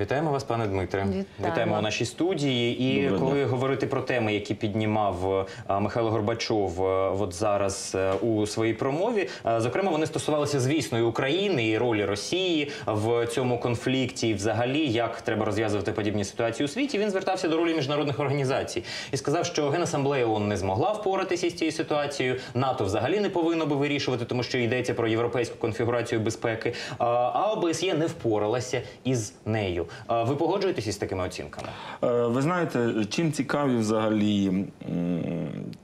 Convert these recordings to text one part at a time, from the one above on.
Вітаємо вас, пане Дмитре. Вітаємо. Вітаємо у нашій студії. І Доброго коли дня. говорити про теми, які піднімав е, Михайло Горбачов е, от зараз е, у своїй промові, зокрема, вони стосувалися звісно і України і ролі Росії в цьому конфлікті, і взагалі як треба розв'язувати подібні ситуації у світі. Він звертався до ролі міжнародних організацій і сказав, що Генасамблея ООН не змогла впоратися із цією ситуацією. НАТО взагалі не повинно би вирішувати, тому що йдеться про європейську конфігурацію безпеки. А- А ОБСЄ не впоралася із нею. Ви погоджуєтесь із такими оцінками? Е, Ви знаєте, чим цікаві взагалі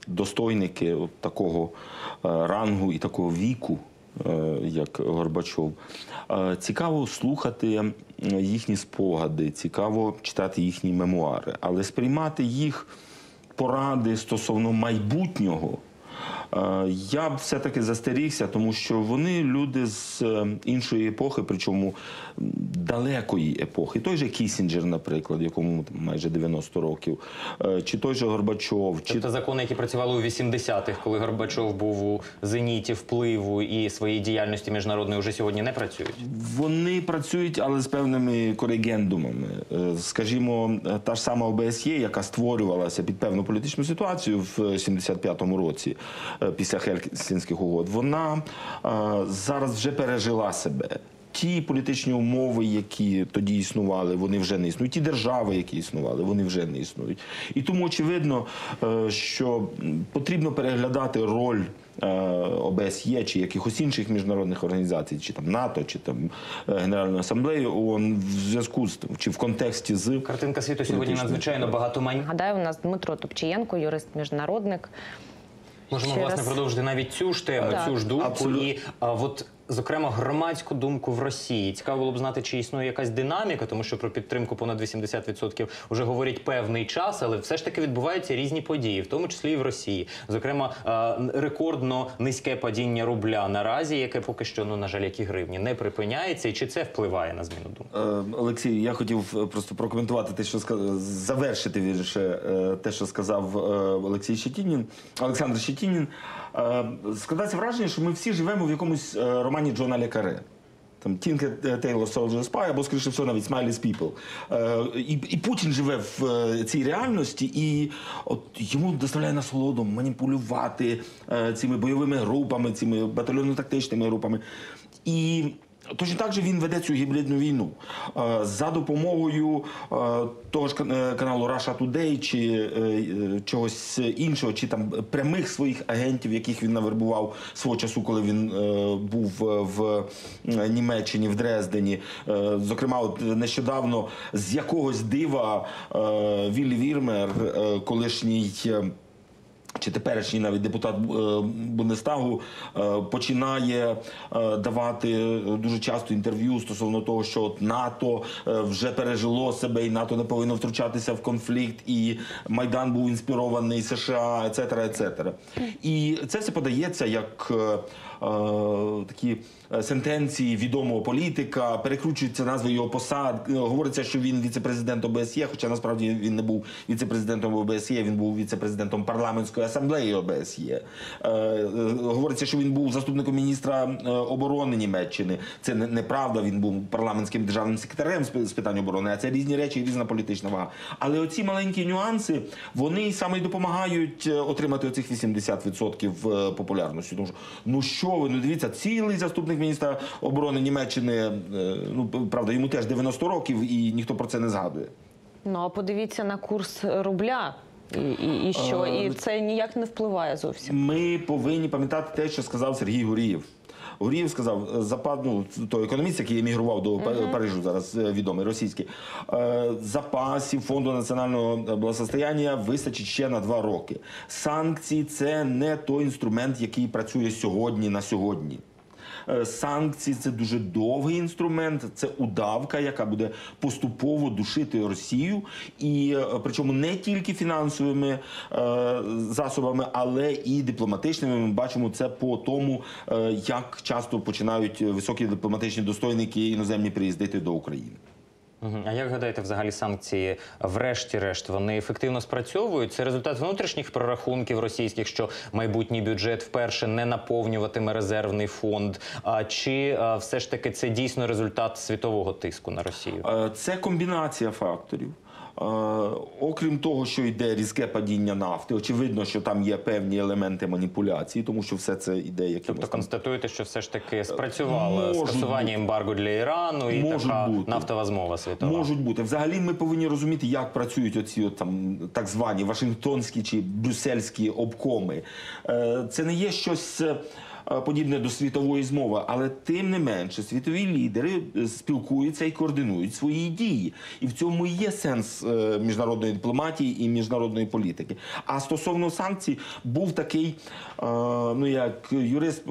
достойники такого е, рангу і такого віку, е, як Горбачов, цікаво слухати їхні спогади, цікаво читати їхні мемуари, але сприймати їх поради стосовно майбутнього. Е, Я б все-таки застерігся, тому що вони люди з е, іншої епохи, причому далекої епохи. Той же Кісінджер, наприклад, якому майже 90 років, е, чи той же Горбачов, чи Тобто закони, які працювали у 80-х, коли Горбачов був у зеніті впливу і своєї діяльності міжнародної, вже сьогодні не працюють. Вони працюють, але з певними коригендумами. Скажімо, та ж сама ОБСЄ, яка створювалася під певну політичну ситуацію в 75-му році після Хельсінських угод, вона е, зараз вже пережила себе. Ті політичні умови, які тоді існували, вони вже не існують. Ті держави, які існували, вони вже не існують. І тому очевидно, е, що потрібно переглядати роль е, ОБСЄ чи якихось інших міжнародних організацій, чи там НАТО, чи там е, Генеральної асамблеї ООН в зв'язку з чи в контексті з Картинка світу сьогодні надзвичайно ситуації. багатоманітна. Нагадаю, у нас Дмитро Топчієнко, юрист-міжнародник. Можемо Ще власне раз. продовжити навіть цю ж тему, Так. цю ж думку Абсолютно. і а, от. Зокрема, громадську думку в Росії цікаво було б знати, чи існує якась динаміка, тому що про підтримку понад 80% вже говорять певний час, але все ж таки відбуваються різні події, в тому числі і в Росії. Зокрема, рекордно низьке падіння рубля наразі, яке поки що ну на жаль, як і гривні, не припиняється. І чи це впливає на зміну думки? Е, Олексій, я хотів е, просто прокоментувати те, що сказав, завершити вірніше е, те, що сказав е, Олексій Щетінін, Олександр Щетінін. Е, Складається враження, що ми всі живемо в якомусь е, романі Джона Ле Каре. Там Тінке Тейлор Soldier Spy, або, скоріше всього, навіть Smileys People. Е, і, і Путін живе в е, цій реальності, і от йому доставляє насолоду маніпулювати е, цими бойовими групами, цими батальйонно-тактичними групами. І Точно так же він веде цю гібридну війну Е, за допомогою е, того ж е, каналу Russia Today чи чогось іншого, чи там прямих своїх агентів, яких він навербував свого часу, коли він був в Німеччині, в Дрездені. Зокрема, от нещодавно з якогось дива Віллі Вірмер, колишній. Чи теперішній навіть депутат е, Бундестагу е, починає е, давати дуже часто інтерв'ю стосовно того, що НАТО вже пережило себе, і НАТО не повинно втручатися в конфлікт, і Майдан був інспірований США, ецетера, ецетера. І це все подається як такі е, сентенції відомого політика, перекручуються назви його посад. Е, Говориться, що він віце-президент ОБСЄ, хоча насправді він не був віце-президентом ОБСЄ, він був віце-президентом парламентської асамблеї ОБСЄ. Е, е, Говориться, що він був заступником міністра е, оборони Німеччини. Це неправда. Він був парламентським державним секретарем з питань оборони. А це різні речі, різна політична вага. Але оці маленькі нюанси вони саме й допомагають е, отримати оцих 80% е, популярності. Тому що ну що ви, ну дивіться, цілий заступник міністра оборони Німеччини. е, Ну правда, йому теж 90 років, і ніхто про це не згадує. Ну а подивіться на курс рубля. І, і, і що? Е, І це ніяк не впливає зовсім. Ми повинні пам'ятати те, що сказав Сергій Гурієв. Гурієв сказав, е, запад, ну, той економіст, який емігрував до Па- Парижу, зараз е, відомий російський, е, запасів фонду національного благосостояння вистачить ще на два роки. Санкції це не той інструмент, який працює сьогодні на сьогодні. Е, Санкції це дуже довгий інструмент, це удавка, яка буде поступово душити Росію, і е, причому не тільки фінансовими е, засобами, але і дипломатичними. Ми бачимо це по тому, е, як часто починають високі дипломатичні достойники іноземні приїздити до України. А як гадаєте, взагалі санкції, врешті-решт, вони ефективно спрацьовують? Це результат внутрішніх прорахунків російських, що майбутній бюджет вперше не наповнюватиме резервний фонд. А чи все ж таки це дійсно результат світового тиску на Росію? Е, Це комбінація факторів. Е, Окрім того, що йде різке падіння нафти, очевидно, що там є певні елементи маніпуляції, тому що все це йде якимось Тобто констатуєте, що все ж таки спрацювало скасування ембарго для Ірану і Можуть така бути. нафтова змова світова. Можуть бути. Взагалі ми повинні розуміти, як працюють оці от, там, так звані Вашингтонські чи брюссельські обкоми. Е, Це не є щось. Е, Подібне до світової змови, але тим не менше світові лідери е, спілкуються і координують свої дії, і в цьому є сенс е, міжнародної дипломатії і міжнародної політики. А стосовно санкцій, був такий, ну як юрист,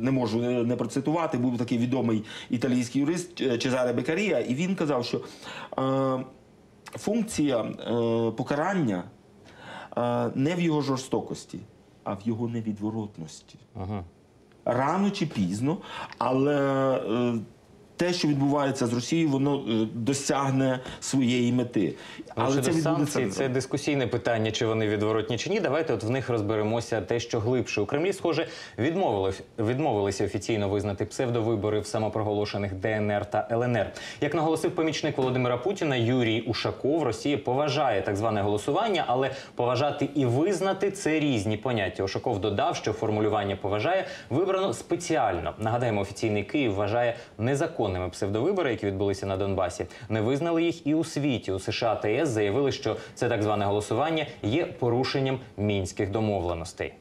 не можу не- процитувати, був такий відомий італійський юрист Чезаре Бекарія, і він казав, що функція покарання не в його жорстокості, а в його невідворотності. Рано чи пізно, але е, те, що відбувається з Росією, воно е, досягне своєї мети. Але Але щодо це санкцій, це дискусійне питання, чи вони відворотні чи ні. Давайте от в них розберемося те, що глибше. У Кремлі, схоже, відмовили, відмовилися офіційно визнати псевдовибори в самопроголошених ДНР та ЛНР. Як наголосив помічник Володимира Путіна Юрій Ушаков, Росія поважає так зване голосування, але поважати і визнати це різні поняття. Ушаков додав, що формулювання поважає вибрано спеціально. Нагадаємо, офіційний Київ вважає незаконними псевдовибори, які відбулися на Донбасі. Не визнали їх і у світі. У США та ЄС заявили, що це так зване голосування є порушенням мінських домовленостей.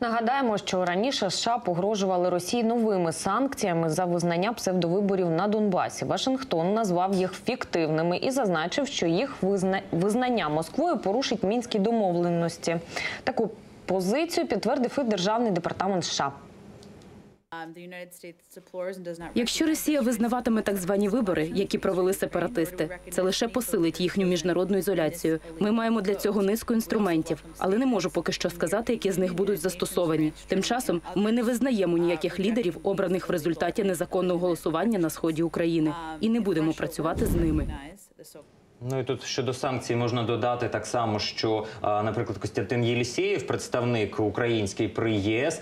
Нагадаємо, що раніше США погрожували Росії новими санкціями за визнання псевдовиборів на Донбасі. Вашингтон назвав їх фіктивними і зазначив, що їх визна... визнання Москвою порушить мінські домовленості. Таку позицію підтвердив і державний департамент США. Якщо Росія визнаватиме так звані вибори, які провели сепаратисти, це лише посилить їхню міжнародну ізоляцію. Ми маємо для цього низку інструментів, але не можу поки що сказати, які з них будуть застосовані. Тим часом ми не визнаємо ніяких лідерів, обраних в результаті незаконного голосування на сході України, і не будемо працювати з ними. Ну і тут щодо санкцій можна додати так само, що, наприклад, Костянтин Єлісєєв, представник український при ЄС,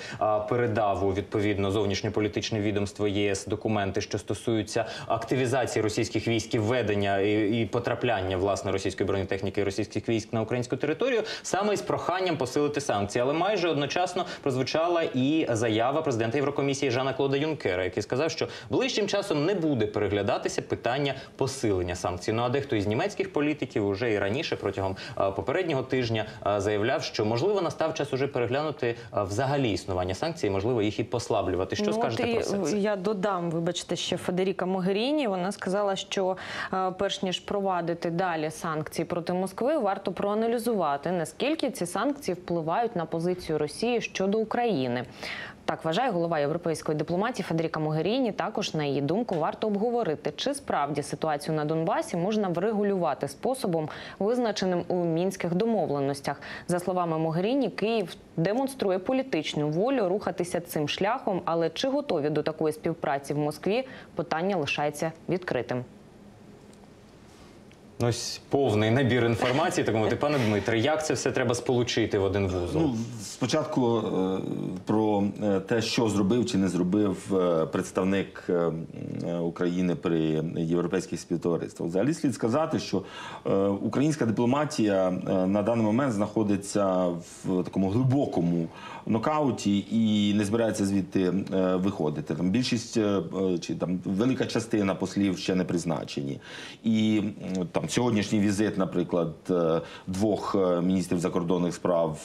передав у відповідно зовнішньополітичне відомство ЄС документи, що стосуються активізації російських військ і введення і, і потрапляння власне російської бронетехніки і російських військ на українську територію, саме із проханням посилити санкції. Але майже одночасно прозвучала і заява президента Єврокомісії Жана Клода Юнкера, який сказав, що ближчим часом не буде переглядатися питання посилення санкцій. Ну а дехто із німецьких політиків уже і раніше протягом е, попереднього тижня е, заявляв, що можливо настав час уже переглянути е, взагалі існування санкцій, можливо, їх і послаблювати. Що Ну, скажете і про все це? Я додам, вибачте, ще Федеріка Могеріні. Вона сказала, що перш ніж провадити далі санкції проти Москви, варто проаналізувати, наскільки ці санкції впливають на позицію Росії щодо України. Так вважає голова європейської дипломатії Федеріка Могеріні. Також на її думку варто обговорити, чи справді ситуацію на Донбасі можна врегулювати способом, визначеним у мінських домовленостях. За словами Могеріні, Київ демонструє політичну волю рухатися цим шляхом, але чи готові до такої співпраці в Москві? Питання лишається відкритим. Ну, Ось повний набір інформації. Так мовити, пане Дмитре, як це все треба сполучити в один вузол? Ну, спочатку е, про е, те, що зробив чи не зробив е, представник України при європейських співтовариствах. Взагалі слід сказати, що українська дипломатія на даний момент знаходиться в такому глибокому нокауті і не збирається звідти е, виходити. Там більшість е, е, чи там велика частина послів ще не призначені. І там сьогоднішній візит, наприклад, двох міністрів закордонних справ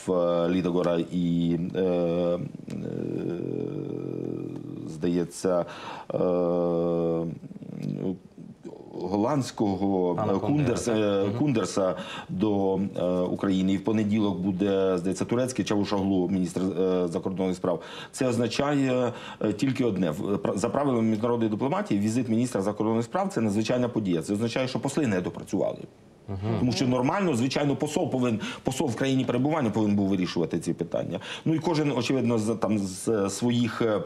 Лідогора і здається. Голландського Пана Кундерса. Кундерса, е, Кундерса до е, України. І в понеділок буде, здається, турецький Чавушаглу, міністр е, закордонних справ. Це означає тільки одне. За правилами міжнародної дипломатії, візит міністра закордонних справ це надзвичайна подія. Це означає, що посли не допрацювали. Тому що нормально, звичайно, посол повинен посол в країні перебування повинен був вирішувати ці питання. Ну і кожен, очевидно, з там з своїх е,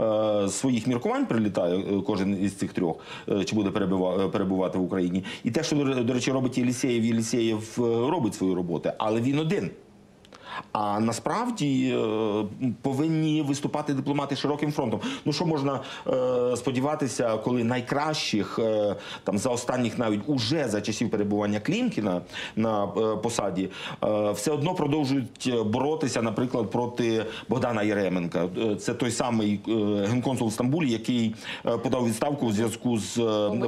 е, своїх міркувань прилітає, е, кожен із цих трьох, е, чи буде перебува- е, перебувати в Україні. І те, що до, речі, робить Єлісєєв е, робить свою роботу, але він один. А насправді е, повинні виступати дипломати широким фронтом. Ну що можна е, сподіватися, коли найкращих е, там за останніх навіть уже за часів перебування Клімкіна на е, посаді е, все одно продовжують боротися, наприклад, проти Богдана Єременка. Це той самий е, генконсул в Стамбулі, який подав відставку у зв'язку з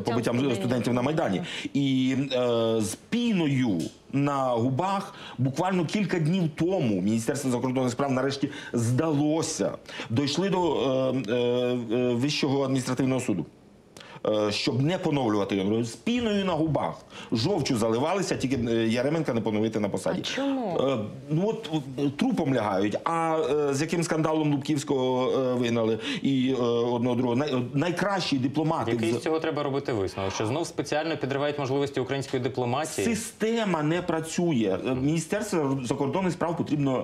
Побиттям студентів на майдані, і е, з піною на губах буквально кілька днів тому Міністерство закордонних справ нарешті здалося, дійшли до е, е, е, Вищого адміністративного суду. Е, Щоб не поновлювати його з піною на губах, жовчу заливалися, тільки е, Яременка не поновити на посаді. А чому? Е, Ну от трупом лягають. А з яким скандалом Лубківського вигнали і одного другого Най, найкращі дипломати Який з цього треба робити висновок? Що знов спеціально підривають можливості української дипломатії? Система не працює. Міністерство закордонних справ потрібно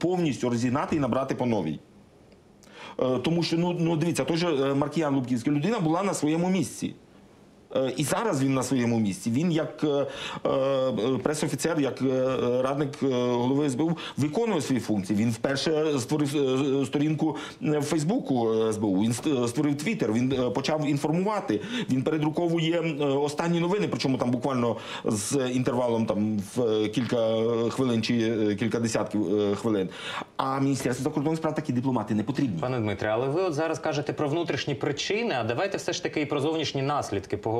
повністю розігнати і набрати по новій. Е, Тому що ну, ну дивіться, той же е, Маркіян Лубківський людина була на своєму місці. Е, І зараз він на своєму місці. Він як е, е, пресофіцер, як радник голови СБУ виконує свої функції. Він вперше створив сторінку в Фейсбуку СБУ. Він створив Твіттер. Він почав інформувати. Він передруковує останні новини, причому там буквально з інтервалом там в кілька хвилин чи кілька десятків хвилин. А міністерство закордонних справ такі дипломати не потрібні. Пане Дмитре, але ви от зараз кажете про внутрішні причини. А давайте все ж таки і про зовнішні наслідки поговоримо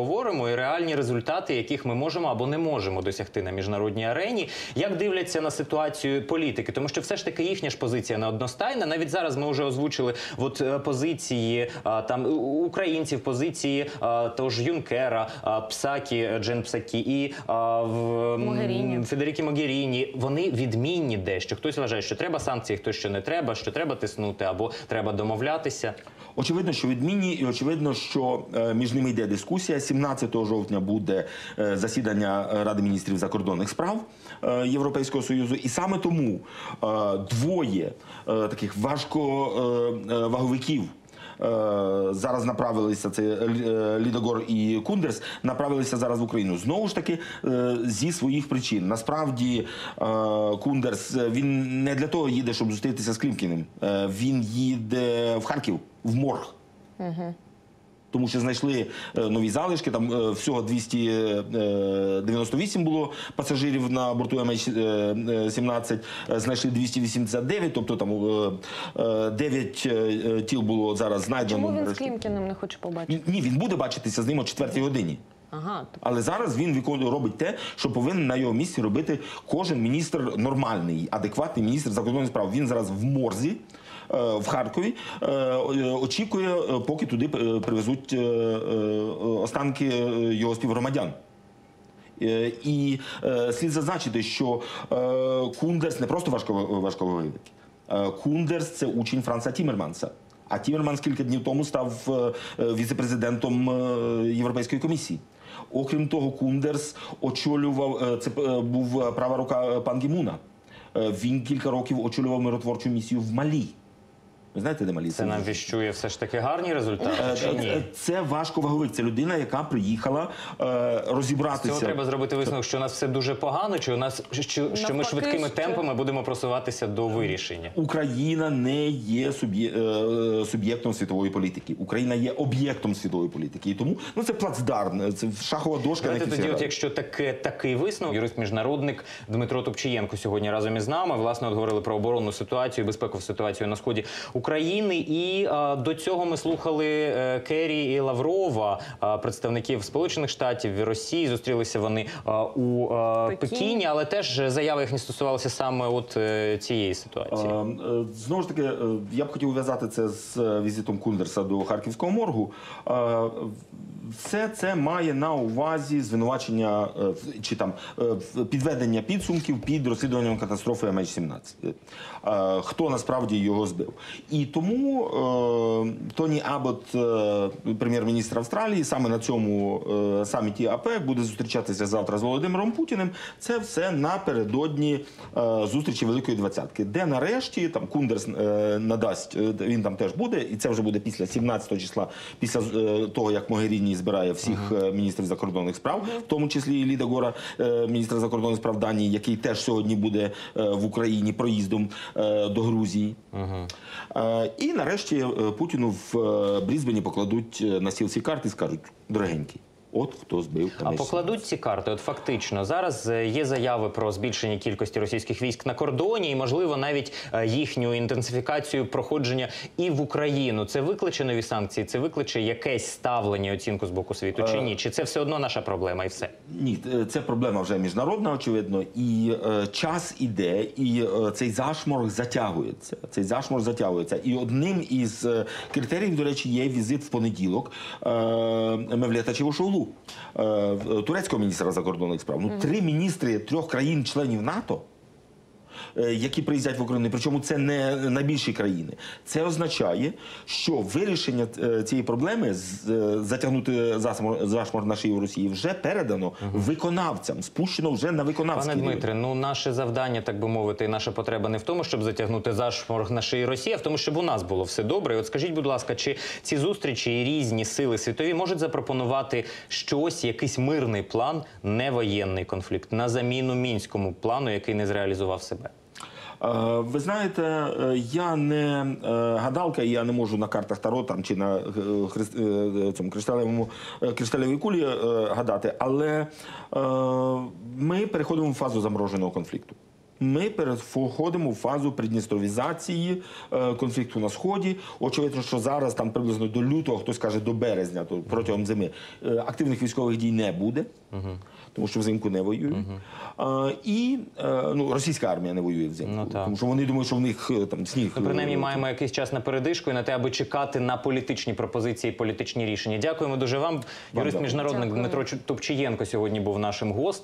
і реальні результати, яких ми можемо або не можемо досягти на міжнародній арені. Як дивляться на ситуацію політики? Тому що все ж таки їхня ж позиція не одностайна. Навіть зараз ми вже озвучили от е, позиції там українців, позиції а, того ж Юнкера, Псакі, Джен Псакі і в Могеріні. Федерікі Могеріні. Вони відмінні дещо. Хтось вважає, що треба санкції, хтось що не треба, що треба тиснути або треба домовлятися. Очевидно, що відмінні, і очевидно, що е, між ними йде дискусія. 17 жовтня буде е, засідання Ради міністрів закордонних справ е, Європейського союзу, і саме тому двоє таких важковаговиків. Зараз направилися це Лідогор і Кундерс. Направилися зараз в Україну знову ж таки зі своїх причин. Насправді Кундерс він не для того їде, щоб зустрітися з Клімкіним. Він їде в Харків в морг. Тому що знайшли е, нові залишки. Там е, всього 298 було пасажирів на борту MH17, е, знайшли 289, тобто там 9 тіл було зараз знайдено. Чому він з. Клімкіним не хоче побачити? Ні, він буде бачитися з ним о 4 годині. Ага, тобто Але зараз він виконує робить те, що повинен на його місці робити кожен міністр нормальний, адекватний міністр закордонних справ. Він зараз в морзі. Е, В Харкові е, очікує, е, поки туди привезуть останки його співгромадян. І слід зазначити, що Кундерс не просто важко- важковий. Е, Кундерс це учень Франца Тімерманса. А Тімерманс кілька днів тому став віце-президентом Європейської комісії. Окрім того, Кундерс очолював це був права рука пан Гімуна. Він кілька років очолював миротворчу місію в Малі. Ви знаєте, де Малі? Це нам віщує все ж таки гарні результати чи Е, ні? е, Це важковаговик. Це людина, яка приїхала е, З цього треба зробити висновок, що у нас все дуже погано, чи у нас що, що ми Навпаки, швидкими що- темпами будемо просуватися до вирішення. Україна не є суб'є- е, суб'єктом світової політики. Україна є об'єктом світової політики. І тому ну це плацдарм, це шахова дошка. на Давайте якій всі тоді, от грають. якщо таке такий висновок, юрист міжнародник Дмитро Топчієнко сьогодні разом із нами. Власне, от говорили про оборонну ситуацію, безпекову ситуацію на сході України. І а, до цього ми слухали е, Керрі і Лаврова, представників Сполучених Штатів і Росії. Зустрілися вони у Пекіні. Пекіні, але теж заяви їхні стосувалися саме от е, цієї ситуації. Е, е, Знову ж таки, е, я б хотів ув'язати це з е, візитом Кундерса до Харківського моргу. Е, все це має на увазі звинувачення в- чи там в- підведення підсумків під розслідуванням катастрофи MH17. Е, Хто насправді його збив? І тому е, Тоні Абот, е, прем'єр-міністр Австралії, саме на цьому е, саміті АПЕК буде зустрічатися завтра з Володимиром Путіним. Це все напередодні е, зустрічі Великої Двадцятки, де нарешті там Кундерс е, надасть, е, він там теж буде, і це вже буде після 17 числа, після е, того, як Могеріні збирає всіх е, міністрів закордонних справ, в тому числі і Ліда Гора, е, міністр закордонних справ Данії, який теж сьогодні буде е, в Україні проїздом е, до Грузії. Е, І нарешті е, Путіну в е, Брізбені покладуть е, на стіл ці карти і скажуть: дорогенький, от хто збив А покладуть ці карти. От фактично зараз е, є заяви про збільшення кількості російських військ на кордоні, і можливо навіть е, їхню інтенсифікацію проходження і в Україну. Це викличе нові санкції, це викличе якесь ставлення, оцінку з боку світу чи ні? Чи це все одно наша проблема і все? Ні, е, це проблема вже міжнародна, очевидно, і е, час іде, і е, цей зашморг затягується. Цей зашморг затягується. І одним із е, критеріїв, до речі, є візит в понеділок е, Мевлета Чавушоглу, е, турецького міністра закордонних справ. Ну, три міністри трьох країн-членів НАТО. Е, Які приїздять в Україну, причому це не найбільші країни. Це означає, що вирішення е, цієї проблеми е, затягнути зашмор на шию Росії вже передано виконавцям, спущено вже на виконавський Пане. Дмитре, ну наше завдання, так би мовити, і наша потреба не в тому, щоб затягнути зашморг на шиї Росії, а в тому, щоб у нас було все добре. І от скажіть, будь ласка, чи ці зустрічі і різні сили світові можуть запропонувати щось, якийсь мирний план, не воєнний конфлікт, на заміну мінському плану, який не зреалізував себе? Е, Ви знаєте, е, я не е, гадалка, я не можу на картах Таро там чи на цьому кришталевій кулі гадати, але ми переходимо в фазу замороженого конфлікту. Ми переходимо в фазу придністровізації конфлікту на сході. Очевидно, що зараз там приблизно до лютого, хтось каже до березня, то протягом зими активних військових дій не буде, тому що взимку не воюють. А, і е, ну, російська армія не воює взимку, Ну, так. тому що вони думають, що в них е, там сніг. Ну, принаймні, е, маємо якийсь час на передишку і на те, аби чекати на політичні пропозиції, політичні рішення. Дякуємо дуже вам. Юрист міжнародник Дякую. Дмитро Топчієнко сьогодні був нашим гостем.